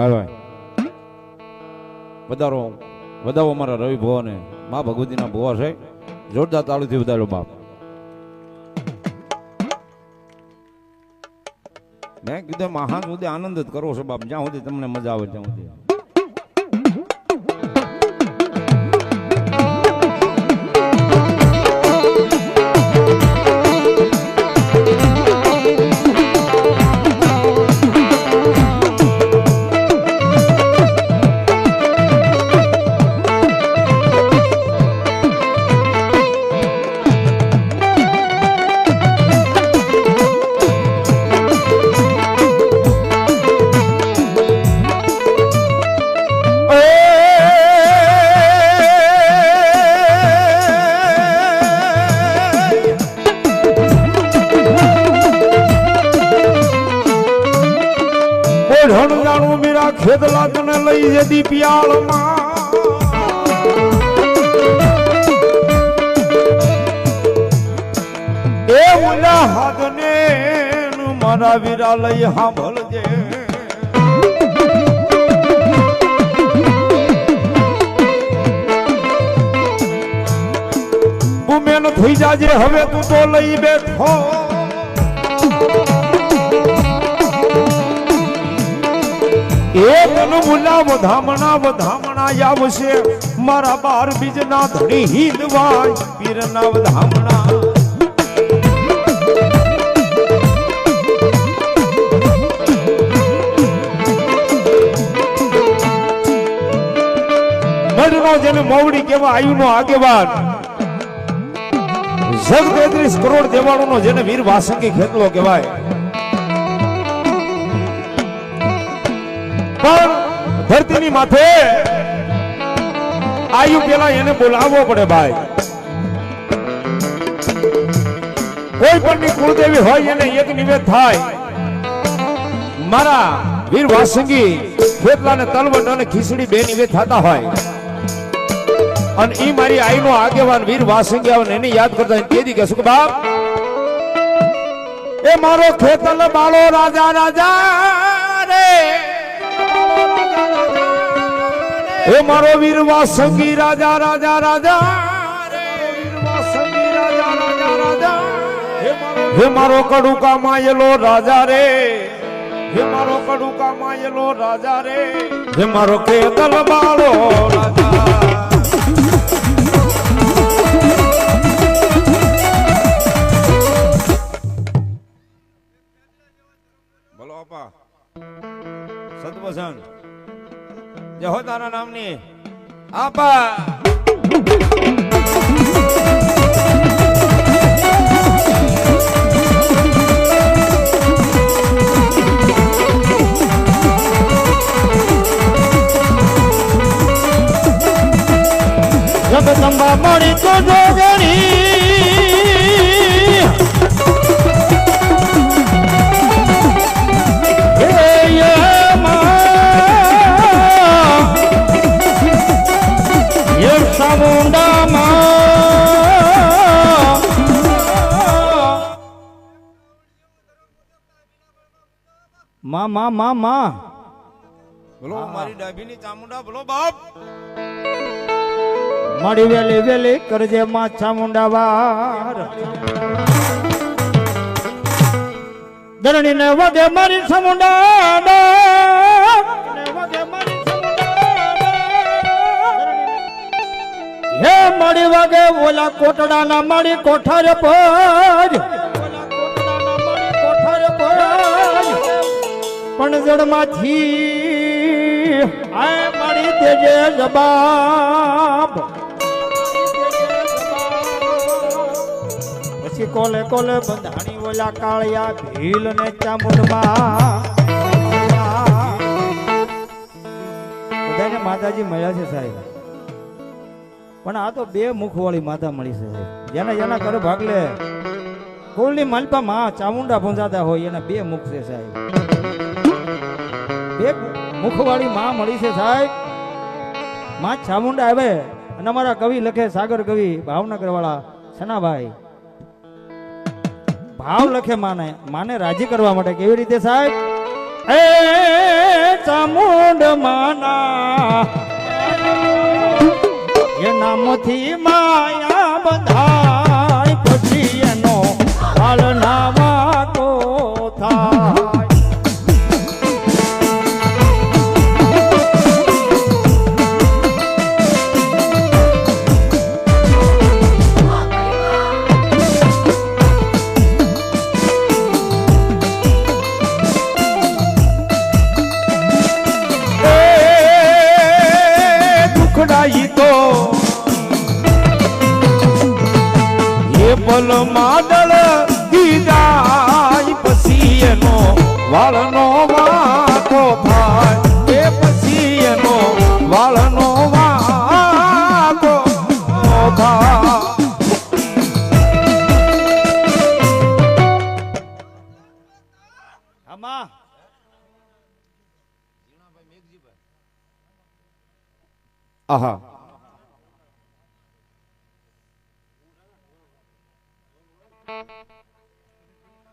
ભાઈ બાય વધારો વધાવો અમારા રવિ ભુવાને. મા ભગવતીના ભુવા છે. જોરદાર તાળુથી વધારો બાપ. મેં કીધું મહાન સુધી આનંદ જ કરો છો બાપ. જ્યાં સુધી તમને મજા આવે ત્યાં સુધી. મારા વિરાલય સાંભળજે. બુમેન થઈ જાજે હવે તું તો લઈ બેઠો. એ તન મુલા વધામણા વધામણા આવશે. મારા બાર બીજના ધણી હિંદવાય પીરના વધામણા મઢનો જેને મોવડી કેવા આયુનો આગેવાન. જગ તેત્રીસ કરોડ દેવાળોનો જેને વીર વાસંગી ખેતલો કહેવાય. પણ ધરતીની માથે આયુ પેલા એને બોલાવવો પડે ભાઈ. કોઈ પણ ની કુળદેવી હોય એને એક નિવેદ થાય. મારા વીર વાસંગી ખેતલા ને તલવંડ અને ખીચડી બે નિવેદ થતા હોય. અને ઈ મારી આઈનો આગેવાન વીર વાસંગી આવે એને યાદ કરતા કેદી કે શું બાપ એ મારો ખેતલ બાળો રાજા રાજા રે. એ મારો વીર વાસંગી રાજા રાજા રાજા હે મારો કડુકા માયેલો રાજા રે. હે મારો કડુકા માયેલો રાજા રે. હે મારો કેતલ બાળો રાજા સદવસન જય હો તારા નામની આપા જગદંબા મળી તો જોગણી. માં માં માં માં. બોલો મારી ડાભીની ચામુંડા બોલો બાપ. મારી વેલી વેલી કરજે માં ચામુંડા વાર. ધરણી ને વગે મારી ચામુંડા હે મારી વાગે ઓલા કોટડા હે મારી વાગે ઓલા કોટડા ના મારી કોઠાર પર. પણ જડમાંથી આય મારી દેજે જબાબ. પછી કોલે કોલે બંધાણી ઓલા કાળિયા ભીલ ને ચામુંડમાં. બધાને માતાજી મળ્યા છે સાહેબ. પણ આ તો બે મુખવાળી માતા મળી છે. જેના જેના ઘરે ભાગ લે. કુળની માલપા માં ચામુંડા ભૂંજાતા હોય એના બે મુખ છે સાહેબ. બે મુખવાળી માં મળી છે સાહેબ. માં ચામુંડા આવે અને અમારા કવિ લખે સાગર કવિ ભાવનગર વાળા સનાભાઈ. ભાવ લખે માને માને રાજી કરવા માટે કેવી રીતે સાહેબ? એ ચામુંડ માના એ નામથી માયા બંધાય.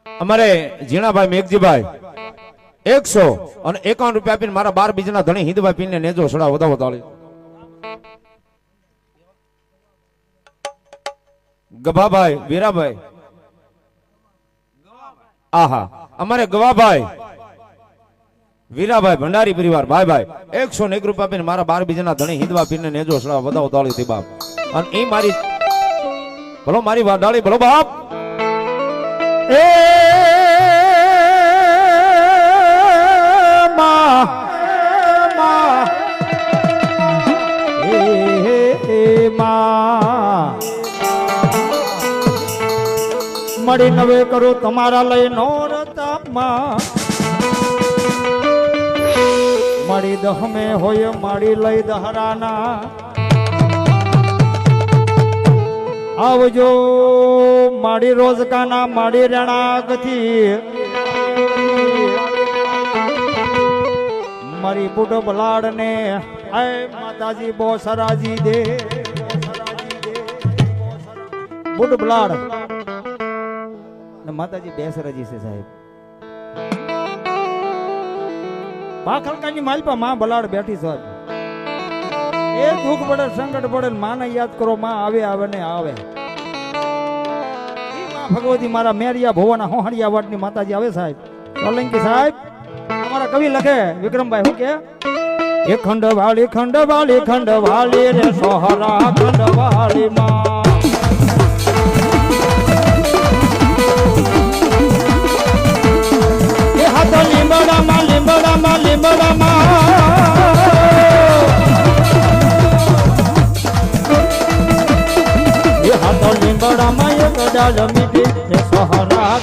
અમારે ઝીણાભાઈ મેઘજીભાઈ એકસો અને એકાવન રૂપિયા આપીને મારા બાર બીજના ધણી હિંદભાઈ પીને નેજો સડા વધા વધારે ગભાભાઈ, વીરાભાઈ. આહા, અમારે ગવાભાઈ. વીરાભાઈ ભંડારી પરિવાર, ભાઈ ભાઈ. એકસો ને એક રૂપિયા આપીને મારા બાર બીજાના ધણી હિંદવા પીને નેજો સડા વધાવો તાળી થી બાપ. અને એ મારી, ભલો મારી વાડાળી, ભલો બાપ. મળી નવે કરો તમારા લઈ નો રતામાં. મળી દહમે હોય મળી લઈ દહરાના. આવજો. માડી રોજકાના માડી રણાગથી. મારી બુડો બલાડ ને માતાજી બો સરાજી દે. બુડ બલાડ. ને માતાજી બે સરાજી છે સાહેબ. પાખલકાની માલપા માં બલાડ બેઠી સાહેબ એ દુઃખ પડે, સંકટ પડે માને યાદ કરો, માં આવે આવે ને આવે. ભગવતી મારા મેરિયા ભુવાના હોહણિયા વાટની માતાજી આવે સાહેબ. સોલંકી સાહેબ, અમારા કવિ લખે, વિક્રમભાઈ શું કે? એ ખંડ વાળી ખંડ વાળી ખંડ વાળી રે, સોહરા ખંડ વાળી માં. એ હાથો લીંબડામાં ડાળ મીઠી સહરા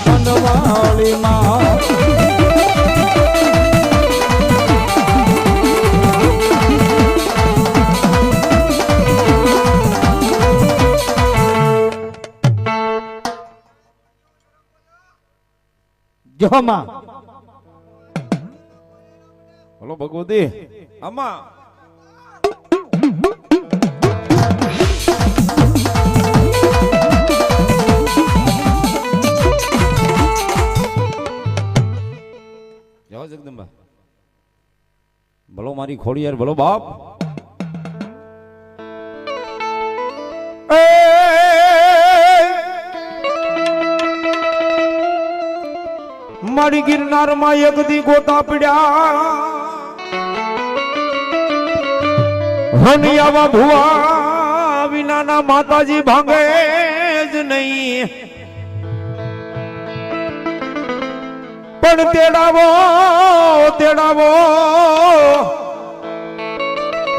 જોમાં ભલો ભગવતી. આમાં. જગદંબા. ભલો મારી ખોડી યાર ભલો બાપ. મારી ગિરનારમાં એક દી ગોતા પડ્યા. હનિયાવા ભુવા વિનાના માતાજી ભાંગે જ નહીં. પણ તેડાવો તેડાવો.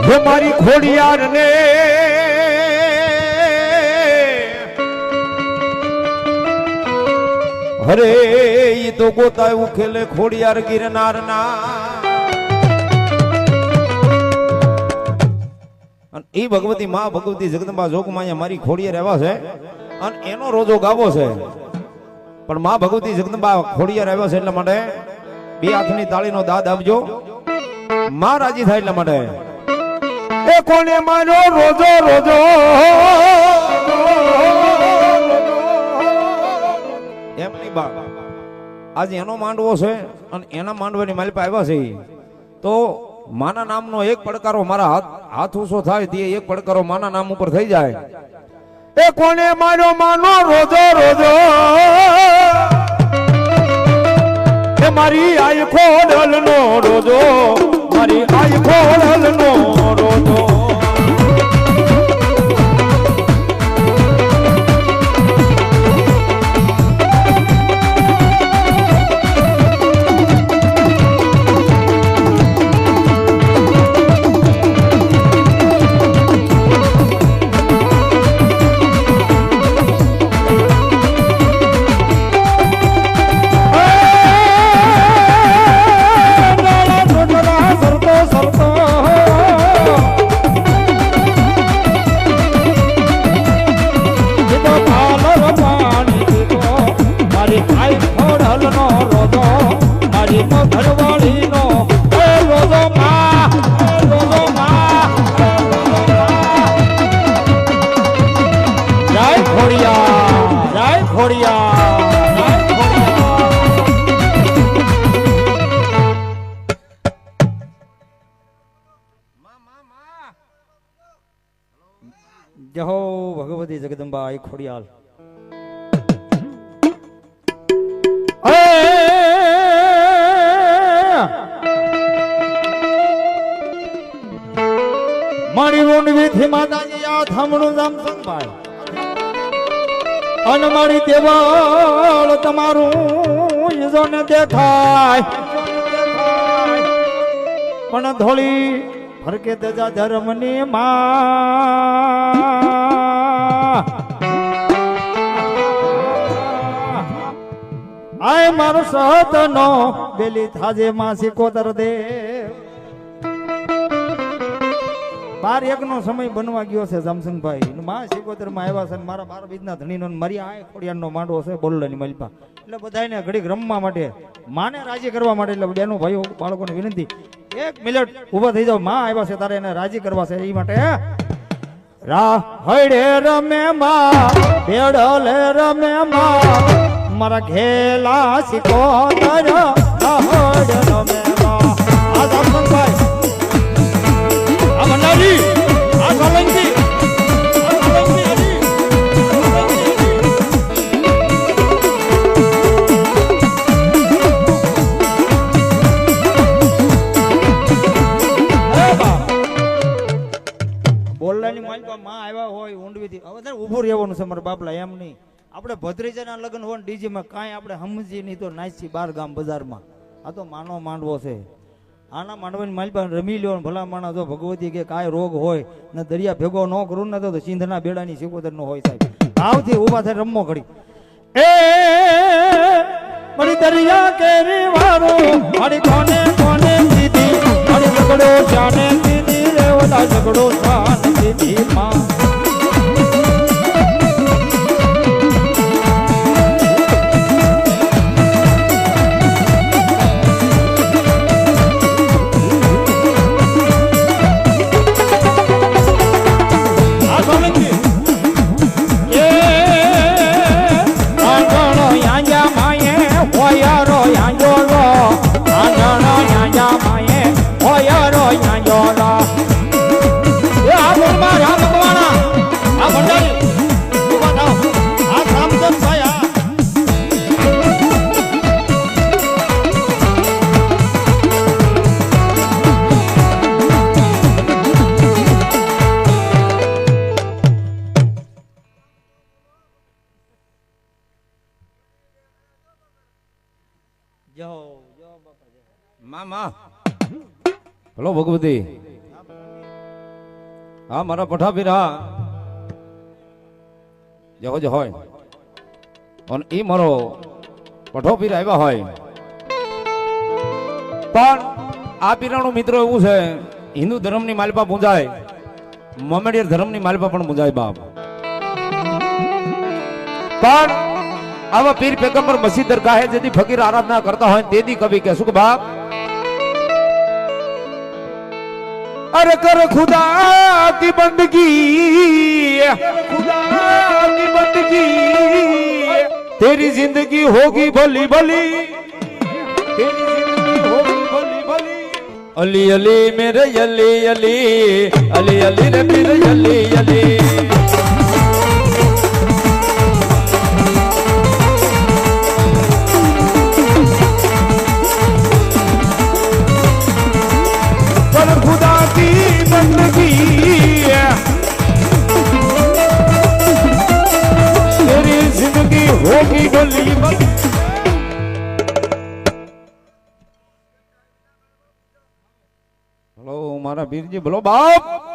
હે મારી ખોડિયાર ને અરે, ઈ તો ગોતા ઉખેલે ખોડિયાર ગિરનાર ના એ ભગવતી મા ભગવતી જગદંબા જોગમાં મારી ખોડિયાર રહેવા છે, અને એનો રોજો ગાવો છે. પણ માં ભગવતી જગદંબા ખોડીએ આવ્યો છે એટલા માટે બે હાથની તાળીનો દાદ આપજો. માં રાજી થાય એટલા માટે. એ કોને માનો? રોજો રોજો એમ નહીં બા. આજે એનો માંડવો છે અને એના માંડવાની માલિપા આવ્યા છે. તો માના નામનો એક પડકારો મારા હાથ હાથ ઊંચો થાય તે એક પડકારો માના નામ ઉપર થઈ જાય. એ કોને માર્યો માનો રોજો રોજો? એ મારી આઈ ખોડલ નો રોજો, મારી આઈ ખોડલ નો રોજો. જય હો ભગવતી જગદંબા ખોડિયાલ. મારી ઊંડવી થી આ થામણું જામ સંભાળ. અને મારી દેવાળ તમારું ઈજોને દેખાય. પણ ધોળી ફરકે તજા ધર્મની માં આય મારો સહતનો બેલી થાજે માસી કોતર દે. બાર એક નો સમય બનવા ગયો છે જામસંગભાઈ માં સિકોતરમાં આવ્યા છે મારા બાર બીજના ધણી નો મરી આ ખોડિયાર નો માંડવો છે બોલવાની મલપા. એટલે બધાને ઘડીક રમવા માટે, માને રાજી કરવા માટે એટલે બેનો ભાઈઓ, બાળકોને વિનંતી. એક મિનિટ ઊભા થઈ જાવમાં આવ્યા છે, તારે એને રાજી કરવા છે, એ માટે રા હડે રમે માં, બેડલે રમે માં. મારા ઘેલા શીખો હૈડ રમે માં આ જામસંગભાઈ આ મંડાજી આ સોલંકી આ સોલંકી હજી. આ સોલંકી હજી. અરે બાપ. બોલવાની માં આવ્યા હોય, ઊંડવીથી હવે ઉભું રહેવાનું છે મારા બાપલા, એમ નહીં આપણે ભદ્રેજાના લગ્ન હોય ડીજીમાં કાંઈ આપણે સમજી નહીં તો નાચી બાર ગામ બજારમાં. આ તો માનો માંડવો છે. આના માંડવાની માલપા રમી લ્યો ભલા માણા જો ભગવતી કે કાંઈ રોગ હોય ને દરિયા ભેગો ન કરું ને તો સિંધના બેડાની સિકોતર નો હોય સાહેબ. ભાવથી ઊભા થાય રમવો ઘડી. એ, મારી દરિયા કેરી વારો મારી કોને કોને દીધી? મારી ઝઘડો જાને દીધી રે ઓલા ઝઘડો જાને દીધી, માં. ભગવતી હા, મારા પઠાભીર. હા જહો જ હોય. અને એ મારો પઠો પીર આવ્યા હોય. પણ આ પીરાણું મિત્રો એવું છે, હિન્દુ ધર્મની માલપા પૂંજાય મમેડિયર ધર્મની માલપા પણ પૂંજાય બાપ. પણ આવા પીર પેગમ્બર મસીદ દરગાહે જેથી ફકીર આરાધના કરતા હોય તેથી કવિ કે, શું કે બાપ? अर कर खुदा की बंदगी खुदा की बंदगी तेरी जिंदगी होगी भली भली अली अली मेरे अली अली अली अली रे मेरे अली अली ગોગી ડોલી હલો મારા બીરજી બોલો બાપ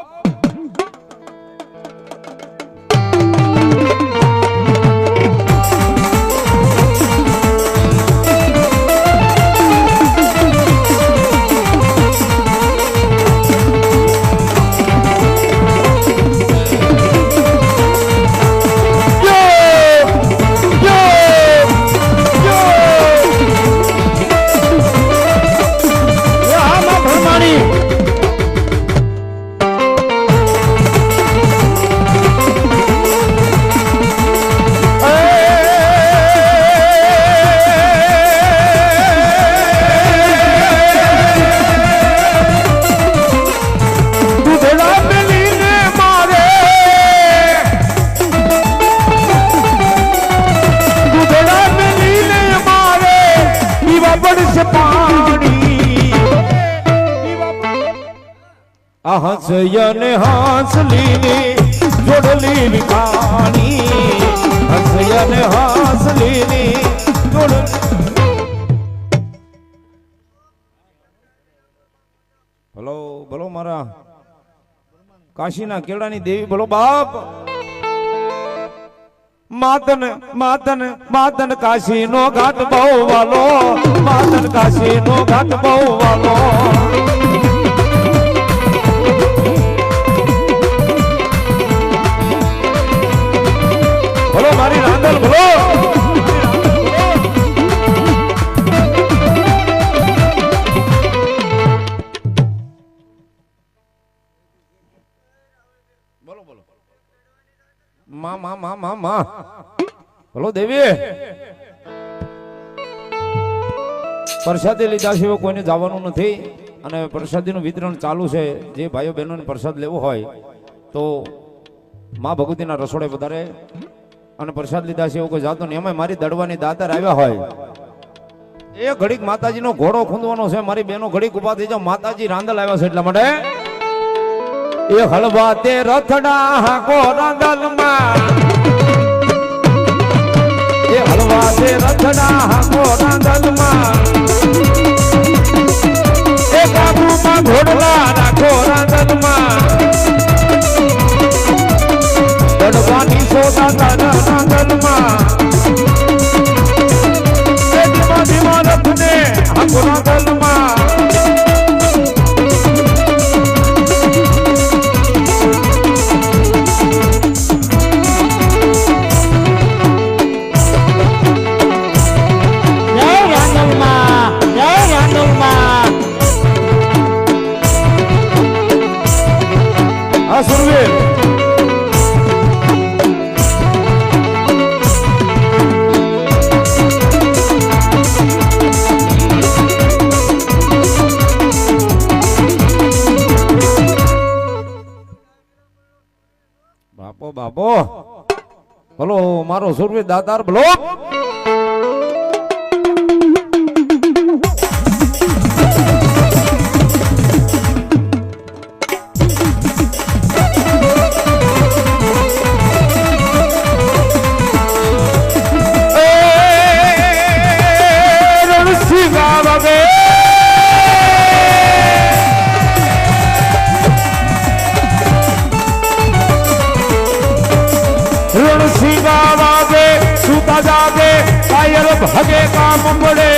હસયને હાસલીની જોડલી વિખાણી હસયન હાસલીની જોડલી બોલો મારા. કાશીના કેળાની દેવી બોલો, બાપ. માતન માતન માતન કાશી નો ઘાટ બહુ વાલો માતન કાશી નો ઘાટ બહુ વાલો માં માં માં માં માં બોલો દેવી પ્રસાદી લીધા સિવાય કોઈને જવાનું નથી. અને પ્રસાદીનું વિતરણ ચાલુ છે. જે ભાઈઓ બહેનોને પ્રસાદ લેવો હોય, તો મા ભગવતીના રસોડે વધારે. અને પ્રસાદ લીધા છે એવું કોઈ જાતો નહીં. એમાં મારી દડવાની દાતર આવ્યા હોય. એ ઘડીક માતાજીનો ઘોડો ખૂંદવાનો છે. મારી બેનો ઘડીક ઊભા થઈ જાવ માતાજી રાંદલ આવ્યા છે એટલા માટે. એ હળવા તે રથડા હાકો રંગલમાં એ હળવા તે રથડા હાકો રાંદલમાં બાપો બાપો. બોલો મારો સુરવીર દાતાર બોલો. ભગે કામ પડે.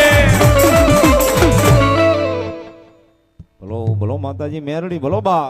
બોલો બોલો માતાજી મેરડી ભલો બા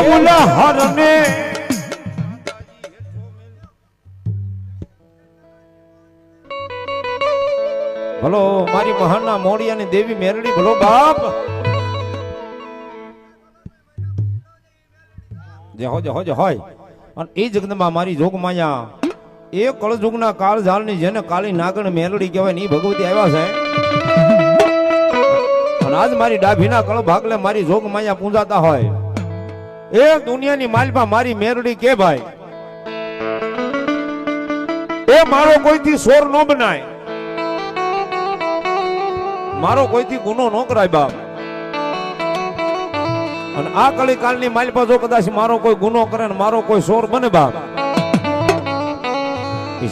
હરને. ભલો, મારી મહાનના મોડિયાની દેવી મેરડી, ભલો બાપ. જે હોય હોજે હોય. અને એ જગ્દમાં મારી જોગમાયા એ કળજુગના કાળ ઝાલની જેને કાળી નાગણ મેરડી કહેવાય ને એ ભગવતી આવ્યા છે. અને આજ મારી ડાભીના કળ ભાગલે મારી જોગમાયા પૂંજાતા હોય. એ દુનિયાની માલપા મારી મેરડી કે ભાઈ? એ મારો કોઈથી સોર ન બનાય? મારો કોઈથી ગુનો ન કરાય બાપ? અને આ કળી કાળની માલપા જો કદાચ મારો કોઈ ગુનો કરે ને મારો કોઈ સોર બને બાપ?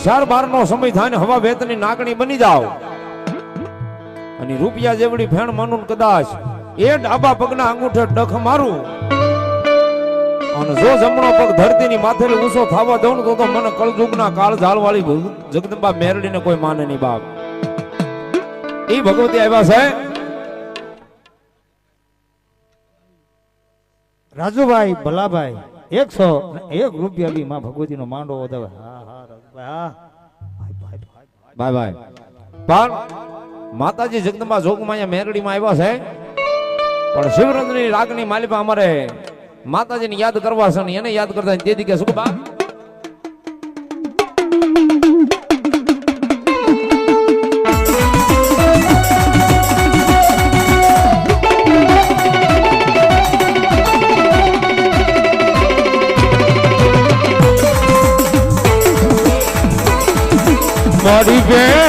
ચાર બાર નો સમય થાય ને હવા વેતની નાગણી બની જાવ અને રૂપિયા જેવડી ફેણ માનું કદાચ એ ડાબા પગના અંગૂઠે ડખ મારું. અને જો જમણો પગ ધરતીની માથેલી ઊંચો થવા દઉં તો તો મને કળજુગના કાળ ઝાલવાળી જગદંબા મેરડીને કોઈ માને નહીં બાપ. એ ભગવતી આવ્યા છે. રાજુભાઈ ભલાભાઈ એકસો એક રૂપિયા બી માં ભગવતીનો માંડો વધાવે. હા હા રાજુભાઈ. Bye bye. પણ માતાજી જગદંબા જોગમાયા મેરડીમાં આવ્યા છે. પણ શિવરંજની રાગની માલિપા અમારે માતાજીને યાદ કરવા છે એને યાદ કરતા તે દીકે શું બા મારી બેન.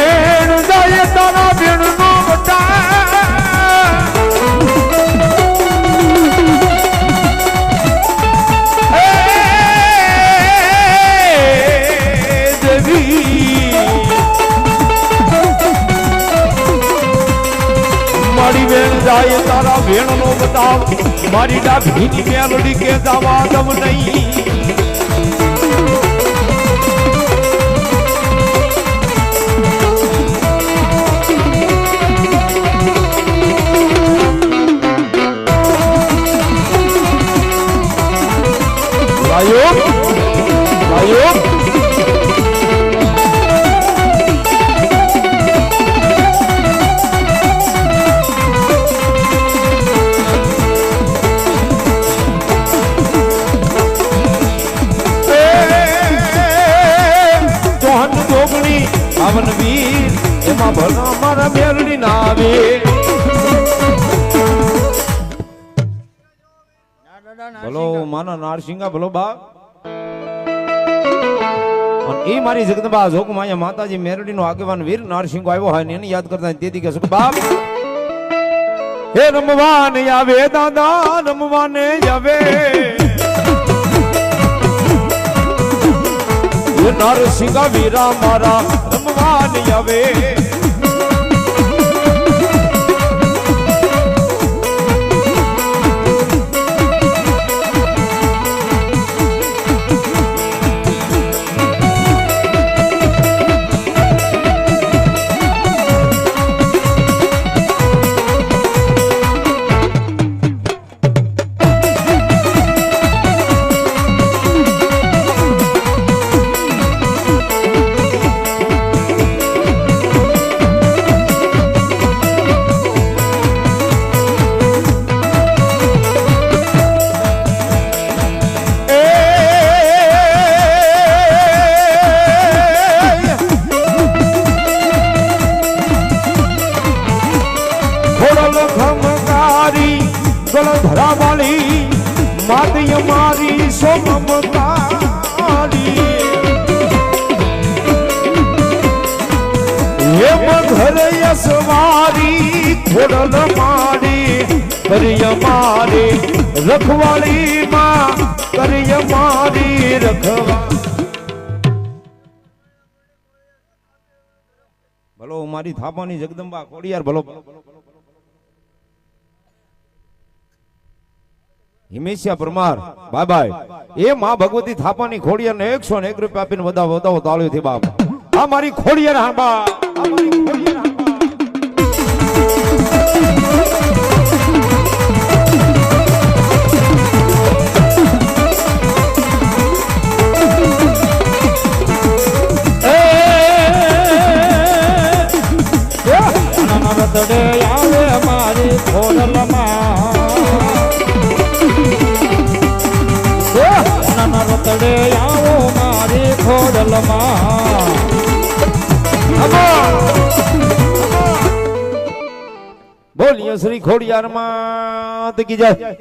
જાય તારા બેન નો બતાવ. મારી ડાભીની મેલડી કે દાવા દમ નહીં. નારસિંગા ભલો બા અને એ મારી જગદંબા જોગમાયા માતાજી મેરડીનો આગેવાન વીર નારસિંહ આવ્યો હોય ને એને યાદ કરતા તે કે બાપ, હે રમવાન આવે, દાદા, રમવાને આવે. નરસિંહ, વીરા મારા, રમવાન આવે. ગળ ધરાવાળી માદય મારી સોમમતારી. એમ ઘર યસવારી ખોડલ મારી હરિય મારી રખવાળી માં કરીએ મારી, રખવા. ભલો મારી થાપાની જગદંબા ખોડિયાર ભલો. હિમેશિયા પરમાર બાય બાય એ માં ભગવતી થાપાની ખોડિયાર ને એકસો ને એક રૂપિયા આપીને વધાવો વધાવો તાળીઓથી બાપ. આ મારી ખોડિયાર હા આ શ્રી ખોડિયાર માં કી જાય.